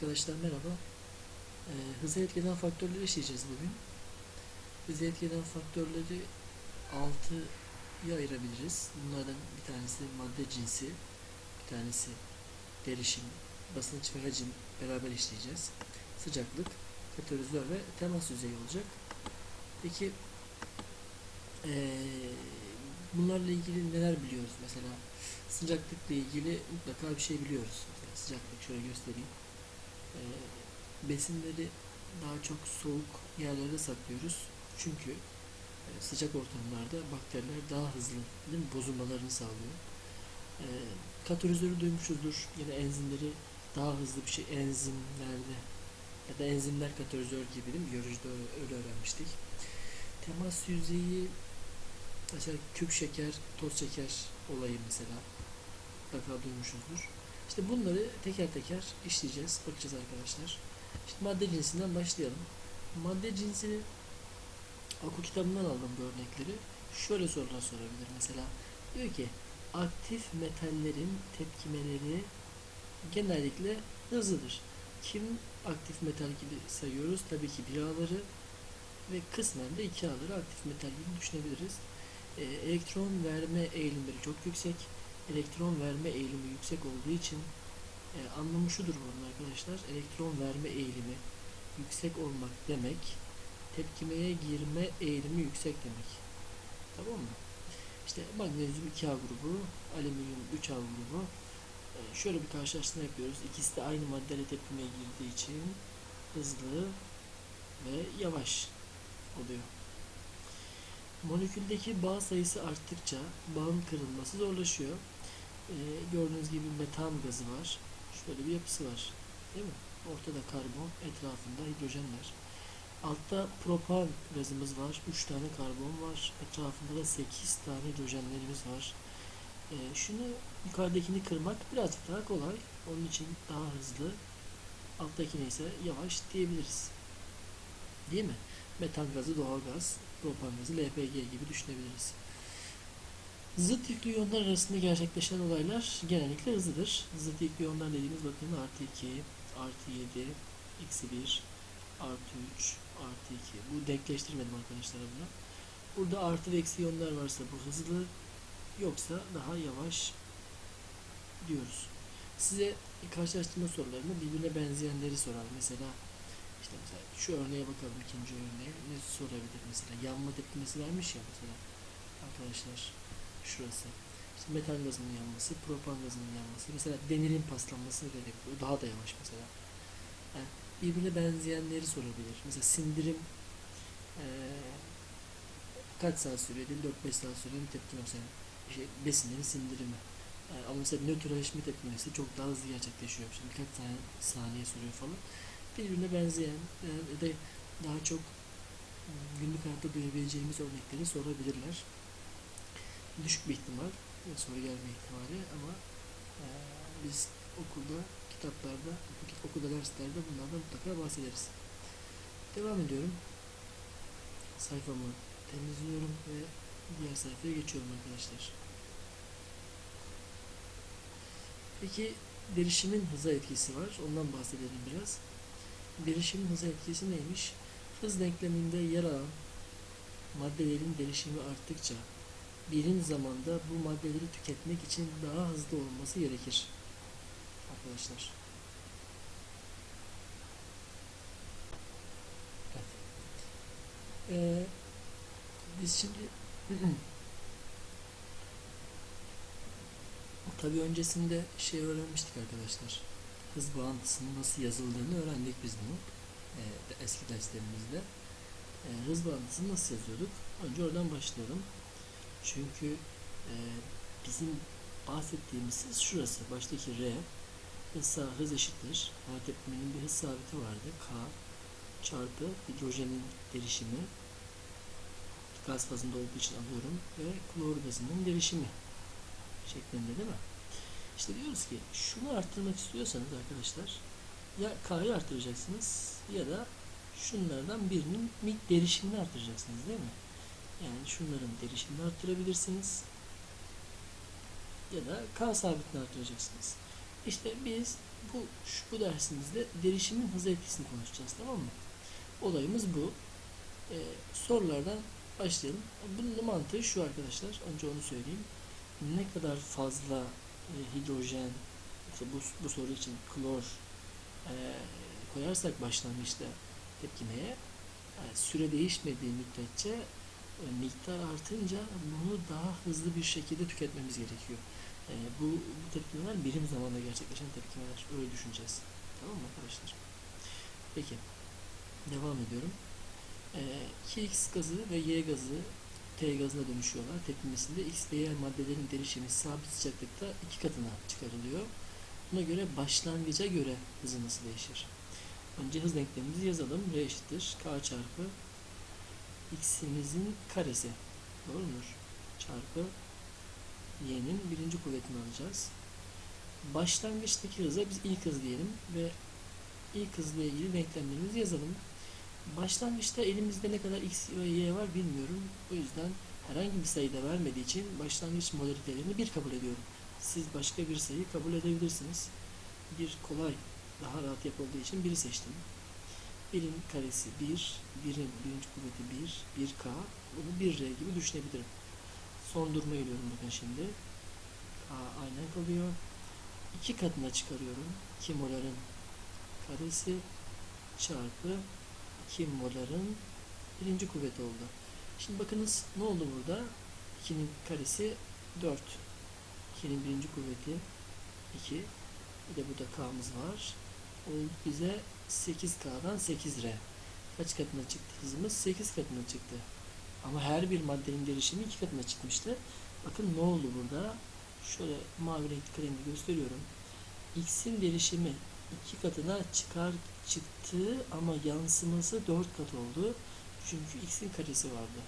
Arkadaşlar merhaba. Ee, hızı etkilen faktörleri işleyeceğiz bugün. Hızı etkilen faktörleri 6'ya ayırabiliriz. Bunlardan bir tanesi madde cinsi, bir tanesi derişim, basınç ve hacim beraber işleyeceğiz. Sıcaklık, katalizör ve temas yüzeyi olacak. Peki ee, bunlarla ilgili neler biliyoruz? Mesela sıcaklıkla ilgili mutlaka bir şey biliyoruz. Mesela sıcaklık şöyle göstereyim. Ee, besinleri daha çok soğuk yerlerde saklıyoruz. Çünkü e, sıcak ortamlarda bakteriler daha hızlı değil mi, bozulmalarını sağlıyor. Ee, katalizörü duymuşuzdur. Yine enzimleri daha hızlı bir şey enzimlerde ya da enzimler katalizör gibi değil mi? Biyolojide öyle öğrenmiştik. Temas yüzeyi mesela küp şeker, toz şeker olayı mesela mutlaka duymuşuzdur. İşte bunları teker teker işleyeceğiz, bakacağız arkadaşlar. İşte madde cinsinden başlayalım. Madde cinsini oku kitabından aldım bu örnekleri. Şöyle sorular sorabilir mesela. Diyor ki aktif metallerin tepkimeleri genellikle hızlıdır. Kim aktif metal gibi sayıyoruz? Tabii ki bir A'ları ve kısmen de iki A'ları aktif metal gibi düşünebiliriz. Ee, elektron verme eğilimleri çok yüksek. Elektron verme eğilimi yüksek olduğu için e, anlamı şudur bunun arkadaşlar. Elektron verme eğilimi yüksek olmak demek tepkimeye girme eğilimi yüksek demek. Tamam mı? İşte magnezyum 2A grubu, alüminyum 3A grubu. E, şöyle bir karşılaştırma yapıyoruz. İkisi de aynı maddeyle tepkimeye girdiği için hızlı ve yavaş oluyor. Moleküldeki bağ sayısı arttıkça bağın kırılması zorlaşıyor. Ee, gördüğünüz gibi metan gazı var. Şöyle bir yapısı var. Değil mi? Ortada karbon, etrafında hidrojenler. Altta propan gazımız var. 3 tane karbon var. Etrafında da 8 tane hidrojenlerimiz var. Ee, şunu yukarıdakini kırmak birazcık daha kolay. Onun için daha hızlı. Alttakine ise yavaş diyebiliriz. Değil mi? Metan gazı doğal gaz, propan gazı LPG gibi düşünebiliriz. Zıt yüklü iyonlar arasında gerçekleşen olaylar genellikle hızlıdır. Zıt yüklü iyonlar dediğimiz bakın artı 2, artı 7, eksi 1, artı 3, artı 2. Bu denkleştirmedim arkadaşlar bunu. Burada artı ve eksi iyonlar varsa bu hızlı, yoksa daha yavaş diyoruz. Size karşılaştırma sorularını birbirine benzeyenleri sorar. Mesela işte mesela şu örneğe bakalım ikinci örneğe. Ne sorabilir mesela? Yanma tepkimesi vermiş ya mesela. Arkadaşlar şurası. İşte metan gazının yanması, propan gazının yanması. Mesela demirin paslanması demek. O daha da yavaş mesela. Yani birbirine benzeyenleri sorabilir. Mesela sindirim eee, kaç saat sürüyor? 4-5 saat sürüyor bir tepkime mesela. Şey, besinlerin sindirimi. Yani ama mesela nötrleşme tepkimesi çok daha hızlı gerçekleşiyor. Şimdi birkaç tane saniye sürüyor falan birbirine benzeyen ya da daha çok günlük hayatta duyabileceğimiz örnekleri sorabilirler. Düşük bir ihtimal soru gelme ihtimali ama e, biz okulda, kitaplarda, okulda derslerde bunlardan mutlaka bahsederiz. Devam ediyorum. Sayfamı temizliyorum ve diğer sayfaya geçiyorum arkadaşlar. Peki derişimin hıza etkisi var. Ondan bahsedelim biraz. Derişimin hıza etkisi neymiş? Hız denkleminde yer alan maddelerin derişimi arttıkça birim zamanda bu maddeleri tüketmek için daha hızlı olması gerekir. Arkadaşlar. Ee, biz şimdi tabii öncesinde şey öğrenmiştik arkadaşlar hız bağıntısının nasıl yazıldığını öğrendik biz bunu e, eski derslerimizde. E, hız bağıntısını nasıl yazıyorduk? Önce oradan başlayalım. Çünkü e, bizim bahsettiğimiz hız şurası. Baştaki R hız, hız eşittir. Hava tepkiminin bir hız sabiti vardı. K çarpı hidrojenin derişimi gaz fazında olduğu için alıyorum ve klor gazının derişimi şeklinde değil mi? İşte diyoruz ki şunu arttırmak istiyorsanız arkadaşlar ya K'yı arttıracaksınız ya da şunlardan birinin mik derişimini arttıracaksınız değil mi? Yani şunların derişimini arttırabilirsiniz ya da K sabitini arttıracaksınız. İşte biz bu şu, bu dersimizde derişimin hızı etkisini konuşacağız tamam mı? Olayımız bu. Ee, sorulardan başlayalım. Bunun mantığı şu arkadaşlar. Önce onu söyleyeyim. Ne kadar fazla e, hidrojen işte bu, bu soru için klor e, koyarsak başlangıçta tepkimeye yani süre değişmediği müddetçe e, miktar artınca bunu daha hızlı bir şekilde tüketmemiz gerekiyor. E, bu, bu tepkimeler birim zamanda gerçekleşen tepkimeler. Öyle düşüneceğiz. Tamam mı arkadaşlar? Peki. Devam ediyorum. E, 2X gazı ve Y gazı T gazına dönüşüyorlar. Tepkimesinde X ve Y maddelerin derişimi sabit sıcaklıkta iki katına çıkarılıyor. Buna göre başlangıca göre hızı nasıl değişir? Önce hız denklemimizi yazalım. R eşittir K çarpı X'imizin karesi. Doğru mudur? Çarpı Y'nin birinci kuvvetini alacağız. Başlangıçtaki hıza biz ilk hız diyelim ve ilk hızla ilgili denklemlerimizi yazalım. Başlangıçta elimizde ne kadar x ve y var bilmiyorum. O yüzden herhangi bir sayı da vermediği için başlangıç modalitelerini bir kabul ediyorum. Siz başka bir sayı kabul edebilirsiniz. Bir kolay, daha rahat yapıldığı için biri seçtim. Birin karesi 1, birin birinci kuvveti 1, 1k. Bunu 1r gibi düşünebilirim. Son duruma geliyorum bakın şimdi. K aynen kalıyor. İki katına çıkarıyorum. 2 moların karesi çarpı 2 moların birinci kuvveti oldu. Şimdi bakınız ne oldu burada? 2'nin karesi 4. 2'nin birinci kuvveti 2. Bir de burada k'mız var. Oldu bize 8k'dan 8r. Kaç katına çıktı hızımız? 8 katına çıktı. Ama her bir maddenin derişimi 2 katına çıkmıştı. Bakın ne oldu burada? Şöyle mavi renkli kalemle gösteriyorum. X'in derişimi 2 katına çıkar çıktı ama yansıması 4 kat oldu. Çünkü x'in karesi vardı.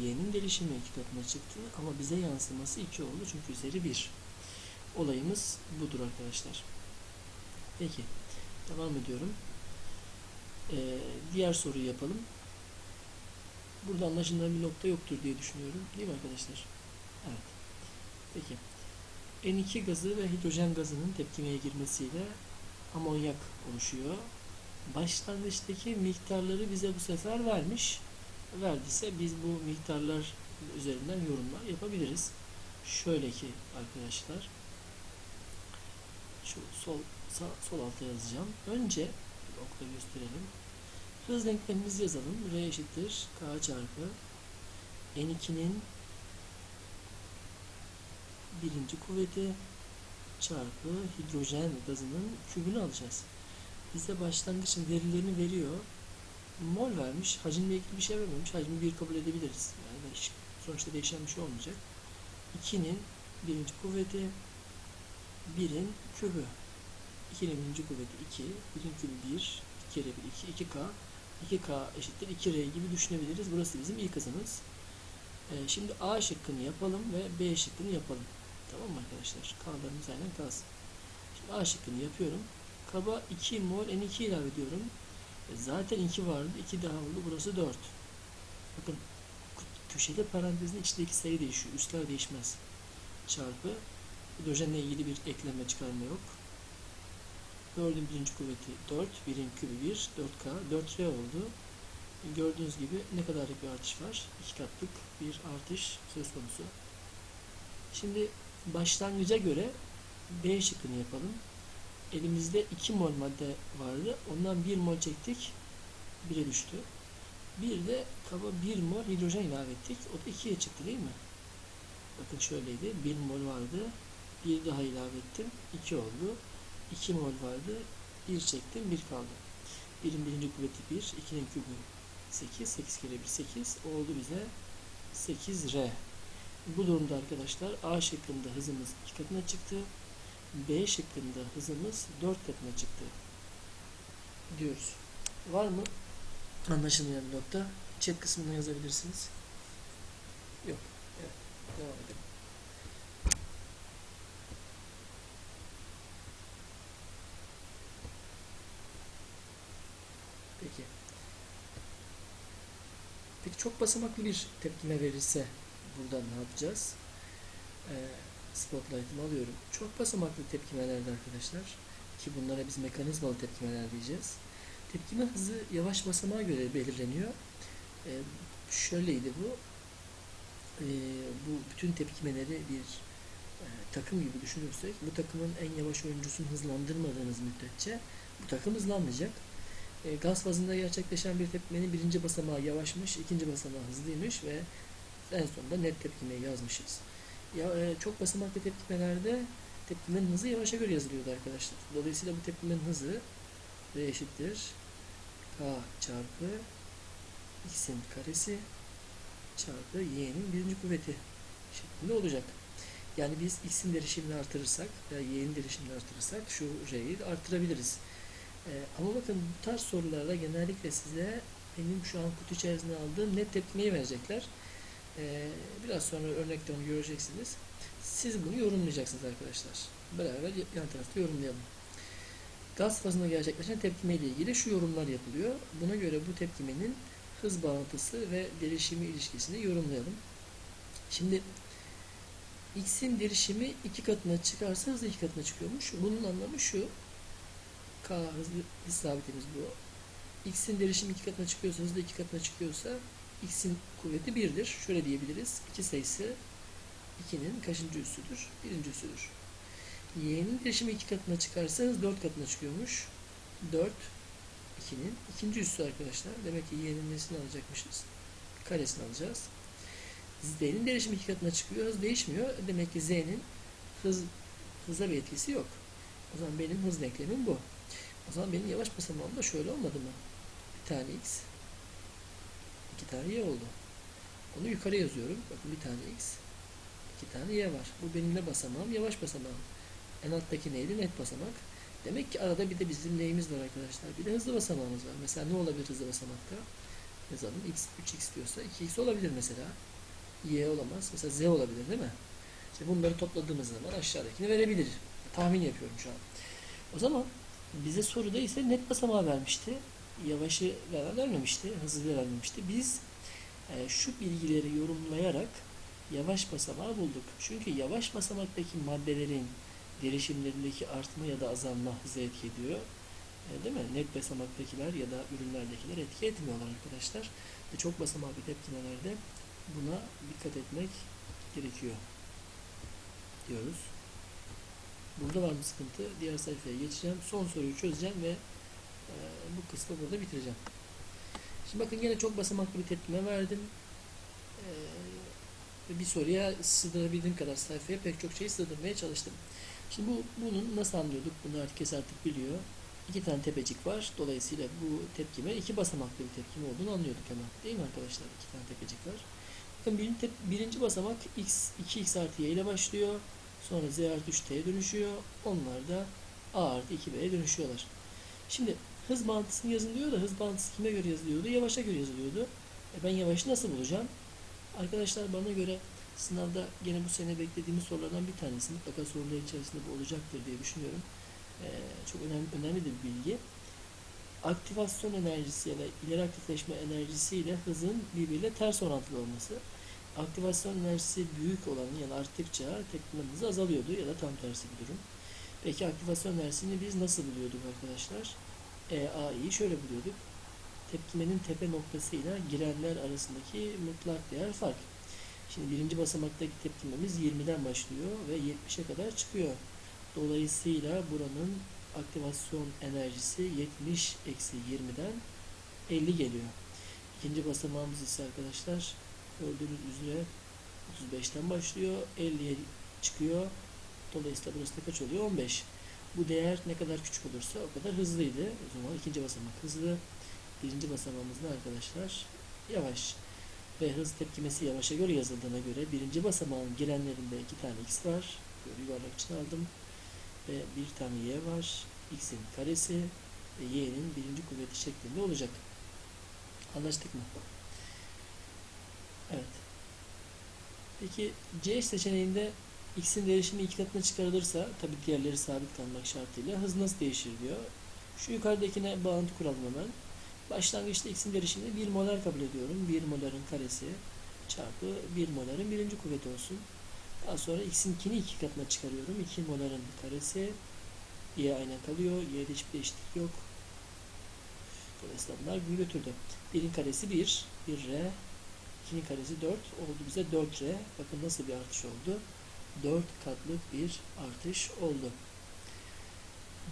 y'nin derişimi 2 katına çıktı ama bize yansıması 2 oldu çünkü üzeri 1. Olayımız budur arkadaşlar. Peki. Devam ediyorum. Ee, diğer soruyu yapalım. Burada anlaşılan bir nokta yoktur diye düşünüyorum. Değil mi arkadaşlar? Evet. Peki. N2 gazı ve hidrojen gazının tepkimeye girmesiyle amonyak oluşuyor. Başlangıçtaki miktarları bize bu sefer vermiş. Verdiyse biz bu miktarlar üzerinden yorumlar yapabiliriz. Şöyle ki arkadaşlar şu sol sağ, sol alta yazacağım. Önce okla gösterelim. Hız denklemimizi yazalım. R eşittir K çarpı N2'nin birinci kuvveti çarpı hidrojen gazının kübünü alacağız. Bize başlangıç verilerini veriyor. Mol vermiş. Hacimle ilgili bir şey vermemiş. Hacmi bir kabul edebiliriz. Yani sonuçta değişen bir şey olmayacak. 2'nin birinci kuvveti 1'in kübü. 2'nin birinci kuvveti 2, 1'in kübü 1, 2 kere 1 2, 2K. 2K eşittir 2R gibi düşünebiliriz. Burası bizim ilk hızımız. Ee, şimdi A şıkkını yapalım ve B şıkkını yapalım. Tamam mı arkadaşlar? K'larımız aynen kalsın. Şimdi A şıkkını yapıyorum. Kaba 2 mol N2 ilave ediyorum. E zaten 2 vardı. 2 daha oldu. Burası 4. Bakın köşeli parantezin içindeki sayı değişiyor. Üstler değişmez. Çarpı hidrojenle ilgili bir ekleme çıkarma yok. 4'ün birinci kuvveti 4. 1'in kübü 1. 4K. 4R oldu. Gördüğünüz gibi ne kadarlık bir artış var? 2 katlık bir artış söz konusu. Şimdi başlangıca göre B şıkkını yapalım. Elimizde 2 mol madde vardı. Ondan 1 mol çektik. 1'e düştü. Bir de kaba 1 mol hidrojen ilave ettik. O da 2'ye çıktı değil mi? Bakın şöyleydi. 1 mol vardı. Bir daha ilave ettim. 2 oldu. 2 mol vardı. 1 çektim. 1 kaldı. 1'in birinci kuvveti 1. 2'nin kübü 8. 8 kere 1 8. Oldu bize 8R. Bu durumda arkadaşlar A şıkkında hızımız 2 katına çıktı. B şıkkında hızımız 4 katına çıktı. Diyoruz. Var mı anlaşılmayan nokta? Chat kısmına yazabilirsiniz. Yok. Evet. Devam edelim. Peki. Peki çok basamaklı bir tepkime verirse buradan ne yapacağız? Ee, spotlight'ımı alıyorum. Çok basamaklı tepkimelerde arkadaşlar ki bunlara biz mekanizmalı tepkimeler diyeceğiz. Tepkime hızı yavaş basamağa göre belirleniyor. E, şöyleydi bu. E, bu bütün tepkimeleri bir e, takım gibi düşünürsek bu takımın en yavaş oyuncusunu hızlandırmadığınız müddetçe bu takım hızlanmayacak. E, gaz fazında gerçekleşen bir tepkimenin birinci basamağı yavaşmış, ikinci basamağı hızlıymış ve en sonunda net tepkimeyi yazmışız. Ya, e, çok basamaklı tepkimelerde tepkimenin hızı yavaşa göre yazılıyordu arkadaşlar. Dolayısıyla bu tepkimenin hızı V eşittir K çarpı X'in karesi çarpı Y'nin birinci kuvveti şeklinde olacak. Yani biz X'in derişimini artırırsak veya Y'nin derişimini artırırsak şu R'yi artırabiliriz. Ee, ama bakın bu tarz sorularda genellikle size benim şu an kutu içerisinde aldığım net tepkimeyi verecekler. Ee, biraz sonra örnekte onu göreceksiniz. Siz bunu yorumlayacaksınız arkadaşlar. Beraber yan tarafta yorumlayalım. Gaz fazında gerçekleşen tepkime ile ilgili şu yorumlar yapılıyor. Buna göre bu tepkimenin hız bağıntısı ve derişimi ilişkisini yorumlayalım. Şimdi x'in derişimi iki katına çıkarsa hızı iki katına çıkıyormuş. Bunun anlamı şu. Hızlı hız sabitimiz bu. x'in derişimi iki katına çıkıyorsa, hızı da iki katına çıkıyorsa x'in kuvveti 1'dir. Şöyle diyebiliriz. 2 sayısı 2'nin kaçıncı üssüdür? Birinci üssüdür. Y'nin derişimi iki katına çıkarsa hız 4 katına çıkıyormuş. 4 2'nin ikinci üssü arkadaşlar. Demek ki y'nin nesini alacakmışız? Karesini alacağız. Z'nin derişimi iki katına çıkıyor. Hız değişmiyor. Demek ki Z'nin hız hıza bir etkisi yok. O zaman benim hız denklemim bu. O zaman benim yavaş basamağım da şöyle olmadı mı? Bir tane x, iki tane y oldu. Onu yukarı yazıyorum. Bakın bir tane x, iki tane y var. Bu benim ne basamağım? Yavaş basamağım. En alttaki neydi? Net basamak. Demek ki arada bir de bizim neyimiz var arkadaşlar? Bir de hızlı basamağımız var. Mesela ne olabilir hızlı basamakta? Yazalım. x 3x diyorsa 2x olabilir mesela. y olamaz. Mesela z olabilir değil mi? İşte bunları topladığımız zaman aşağıdakini verebilir. Tahmin yapıyorum şu an. O zaman bize soruda ise net basamağı vermişti. Yavaşı vermemişti. Hızlı vermemişti. Biz e, şu bilgileri yorumlayarak yavaş basamağı bulduk. Çünkü yavaş basamaktaki maddelerin derişimlerindeki artma ya da azalma hızı etki ediyor. E, değil mi? Net basamaktakiler ya da ürünlerdekiler etki etmiyorlar arkadaşlar. Ve çok basamaklı tepkimelerde buna dikkat etmek gerekiyor diyoruz. Burada var mı sıkıntı? Diğer sayfaya geçeceğim. Son soruyu çözeceğim ve e, bu kısmı burada bitireceğim. Şimdi bakın yine çok basamaklı bir tepkime verdim. E, bir soruya sığdırabildiğim kadar sayfaya pek çok şeyi sığdırmaya çalıştım. Şimdi bu, bunun nasıl anlıyorduk? Bunu herkes artık biliyor. İki tane tepecik var. Dolayısıyla bu tepkime iki basamaklı bir tepkime olduğunu anlıyorduk hemen. Değil mi arkadaşlar? İki tane tepecik var. Bakın birinci, birinci basamak x 2x artı y ile başlıyor. Sonra z artı 3t'ye dönüşüyor. Onlar da a artı 2b'ye dönüşüyorlar. Şimdi hız bağıntısını yazılıyor da hız bağıntısı kime göre yazılıyordu? Yavaşa göre yazılıyordu. E ben yavaşı nasıl bulacağım? Arkadaşlar bana göre Sınavda gene bu sene beklediğimiz sorulardan bir tanesi mutlaka sorular içerisinde bu olacaktır diye düşünüyorum. Ee, çok önemli, önemli bir bilgi. Aktivasyon enerjisi ya da ileri aktifleşme enerjisi ile hızın birbiriyle ters orantılı olması. Aktivasyon enerjisi büyük olanı yani arttıkça tepkime hızı azalıyordu ya da tam tersi bir durum. Peki aktivasyon enerjisini biz nasıl buluyorduk arkadaşlar? EA'yı şöyle buluyorduk. Tepkimenin tepe noktasıyla girenler arasındaki mutlak değer fark. Şimdi birinci basamaktaki tepkimemiz 20'den başlıyor ve 70'e kadar çıkıyor. Dolayısıyla buranın aktivasyon enerjisi 70 eksi 20'den 50 geliyor. İkinci basamağımız ise arkadaşlar gördüğünüz üzere 35'ten başlıyor. 50'ye çıkıyor. Dolayısıyla burası da kaç oluyor? 15. Bu değer ne kadar küçük olursa o kadar hızlıydı. O zaman ikinci basamak hızlı. Birinci basamağımız ne arkadaşlar? Yavaş ve hız tepkimesi yavaşa göre yazıldığına göre birinci basamağın girenlerinde iki tane x var. Böyle yuvarlak için aldım. Ve bir tane y var. x'in karesi ve y'nin birinci kuvveti şeklinde olacak. Anlaştık mı? Evet. Peki C seçeneğinde x'in derişimi iki katına çıkarılırsa tabi diğerleri sabit kalmak şartıyla hız nasıl değişir diyor. Şu yukarıdakine bağıntı kuralım hemen. Başlangıçta x'in derişimini 1 molar kabul ediyorum. 1 moların karesi çarpı 1 moların birinci kuvveti olsun. Daha sonra x'in kini iki katına çıkarıyorum. 2 moların karesi Y aynen kalıyor. Y'de hiçbir değişiklik yok. Dolayısıyla bunlar gün götürdü. 1'in karesi 1. 1R. 2'nin karesi 4. Oldu bize 4R. Bakın nasıl bir artış oldu. 4 katlık bir artış oldu.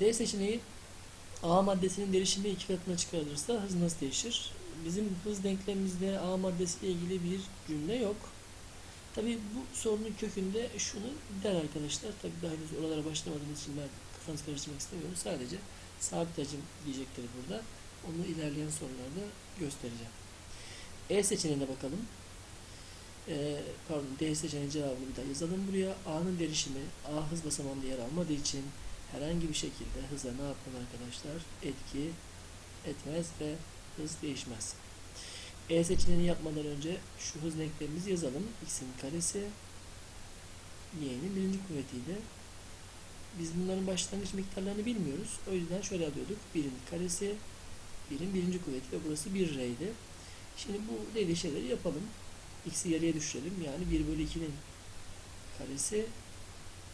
D seçeneği A maddesinin derişimde iki katına çıkarılırsa hız nasıl değişir? Bizim hız denklemimizde A maddesiyle ilgili bir cümle yok. Tabi bu sorunun kökünde şunu der arkadaşlar. Tabi daha henüz oralara başlamadığımız için ben kafanızı karıştırmak istemiyorum. Sadece sabit hacim diyecektir burada. Onu ilerleyen sorularda göstereceğim. E seçeneğine bakalım. Ee, pardon D seçeneğinin cevabını bir daha yazalım buraya. A'nın derişimi A hız basamağında yer almadığı için herhangi bir şekilde hıza ne yapmaz arkadaşlar? Etki etmez ve hız değişmez. E seçeneğini yapmadan önce şu hız denklemimizi yazalım. X'in karesi Y'nin birinci kuvvetiyle. Biz bunların başlangıç miktarlarını bilmiyoruz. O yüzden şöyle alıyorduk. 1'in karesi 1'in birinci kuvveti ve burası 1R'ydi. Şimdi bu dediği şeyleri yapalım. X'i yarıya düşürelim. Yani 1 bölü 2'nin karesi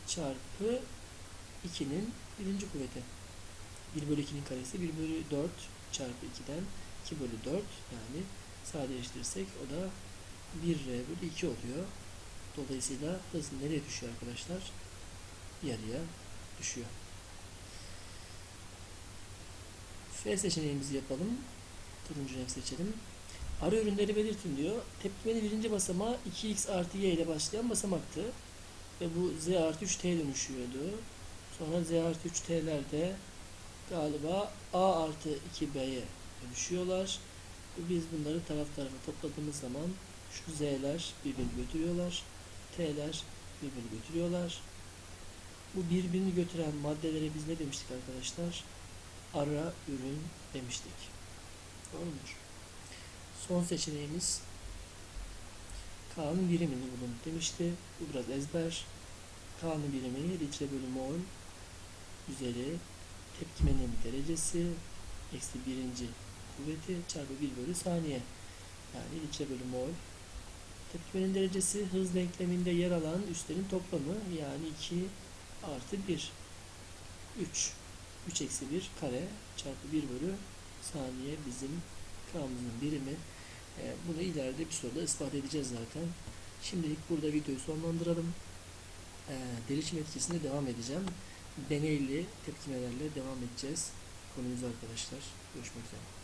çarpı 2'nin birinci kuvveti. 1 bölü 2'nin karesi 1 bölü 4 çarpı 2'den 2 bölü 4 yani sadeleştirirsek o da 1R bölü 2 oluyor. Dolayısıyla hız nereye düşüyor arkadaşlar? Yarıya düşüyor. F seçeneğimizi yapalım. Turuncu renk seçelim. Ara ürünleri belirtin diyor. Tepkimenin birinci basamağı 2x artı y ile başlayan basamaktı. Ve bu z artı 3t dönüşüyordu. Sonra z artı 3t'lerde galiba a artı 2b'ye dönüşüyorlar. Biz bunları taraf tarafa topladığımız zaman şu z'ler birbirini götürüyorlar. T'ler birbirini götürüyorlar. Bu birbirini götüren maddelere biz ne demiştik arkadaşlar? Ara ürün demiştik. Doğru mudur? Son seçeneğimiz K'nın birimini bulun demişti. Bu biraz ezber. K'nın birimi litre bölü mol üzeri tepkimenin derecesi eksi birinci kuvveti çarpı 1 bölü saniye. Yani litre bölü mol. Tepkimenin derecesi hız denkleminde yer alan üslerin toplamı yani 2 artı 1. 3. 3 eksi 1 kare çarpı 1 bölü saniye bizim K'mızın birimi. E, bunu ileride soruda ispat edeceğiz zaten. Şimdilik burada videoyu sonlandıralım. E, derişim etkisine devam edeceğim. Deneyli tepkimelerle devam edeceğiz konumuz arkadaşlar. Görüşmek üzere.